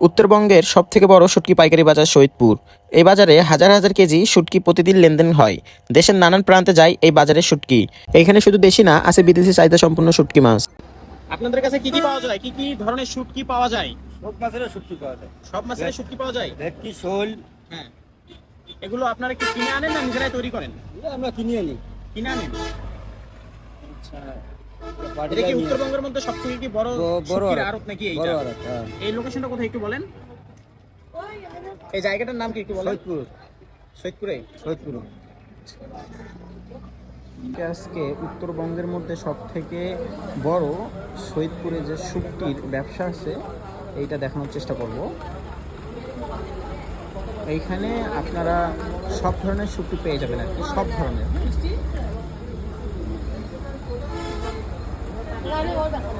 উত্তরবঙ্গের সবথেকে বড় শুটকি পাইকারি বাজার সৈয়দপুর। এই বাজারে হাজার হাজার কেজি শুটকি প্রতিদিন লেনদেন হয়। দেশের নানান প্রান্তে যায় এই বাজারে শুটকি। এখানে শুধু দেশি না আছে বিদেশি চাহিদা সম্পূর্ণ শুটকি মাছ। আপনাদের কাছে কি কি পাওয়া যায়? কি কি ধরনের শুটকি পাওয়া যায়? সব মাছেরও শুক্তি পাওয়া যায়। সব মাছের শুটকি পাওয়া যায়? ভেটকি শোল। হ্যাঁ। এগুলো আপনারা কি কিনে আনেন না নিজেরাই তৈরি করেন? আমরা কিনে আনি। কিনে আনেন? আচ্ছা। এটা কি উত্তরবঙ্গের মধ্যে সবথেকে কি বড় বড় আড়ত। নাকি এইটা? হ্যাঁ। এই লোকেশনটা কোথায় একটু বলেন। এই জায়গাটার নাম কি একটু বলেন? সৈয়দপুর। সৈয়দপুরে? সৈয়দপুর। আজকে উত্তরবঙ্গের মধ্যে সব থেকে বড় সৈয়দপুরে যে শুক্তির ব্যবসা আছে এইটা দেখানোর চেষ্টা করব। এইখানে আপনারা সব ধরনের শুটকি পেয়ে যাবেন আর কি সব ধরনের। না আমি ওর দেখা